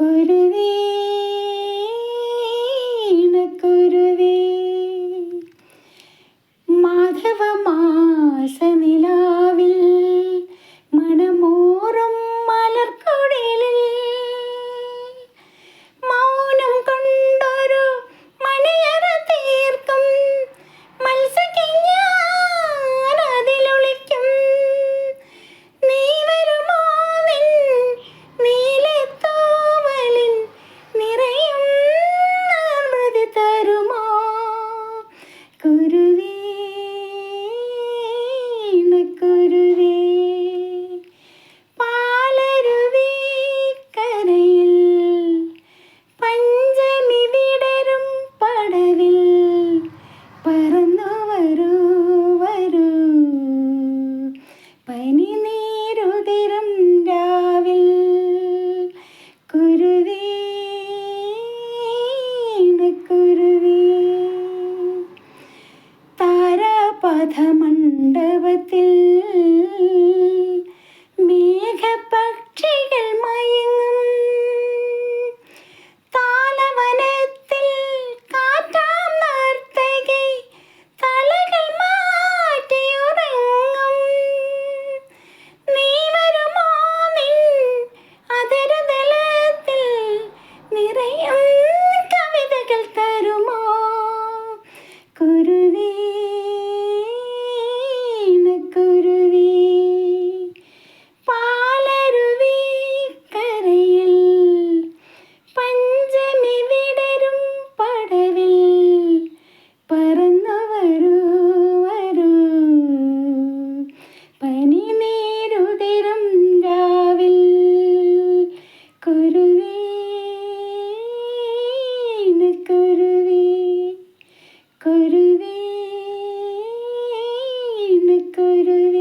ഒരു കുരുവീ താരാപഥമണ്ഡപത്തിൽ கருவே கருவே கருவே கருவே